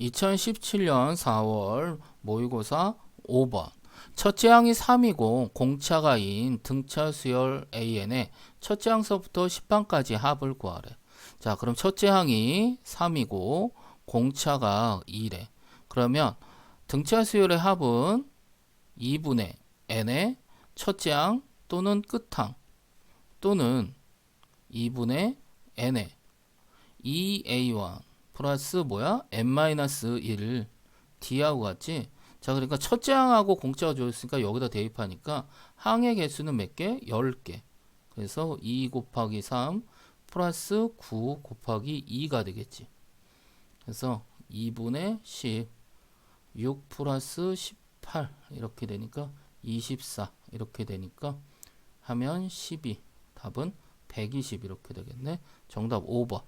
2017년 4월 모의고사 5번. 첫째 항이 3이고 공차가 2인 등차 수열 AN의 첫째 항서부터 10방까지 합을 구하래. 자, 그럼 첫째 항이 3이고 공차가 2래. 그러면 등차 수열의 합은 2분의 n의 첫째 항 또는 끝항 또는 2분의 n의 2a1 플러스 뭐야? n-1 d하고 같지? 자, 그러니까 첫째 항하고 공짜가 주어졌으니까 여기다 대입하니까 항의 개수는 몇 개? 10개. 그래서 2 곱하기 3 플러스 9 곱하기 2가 되겠지. 그래서 2분의 10, 6 플러스 18 이렇게 되니까 24 이렇게 되니까 하면 12 답은 120 이렇게 되겠네. 정답 5번.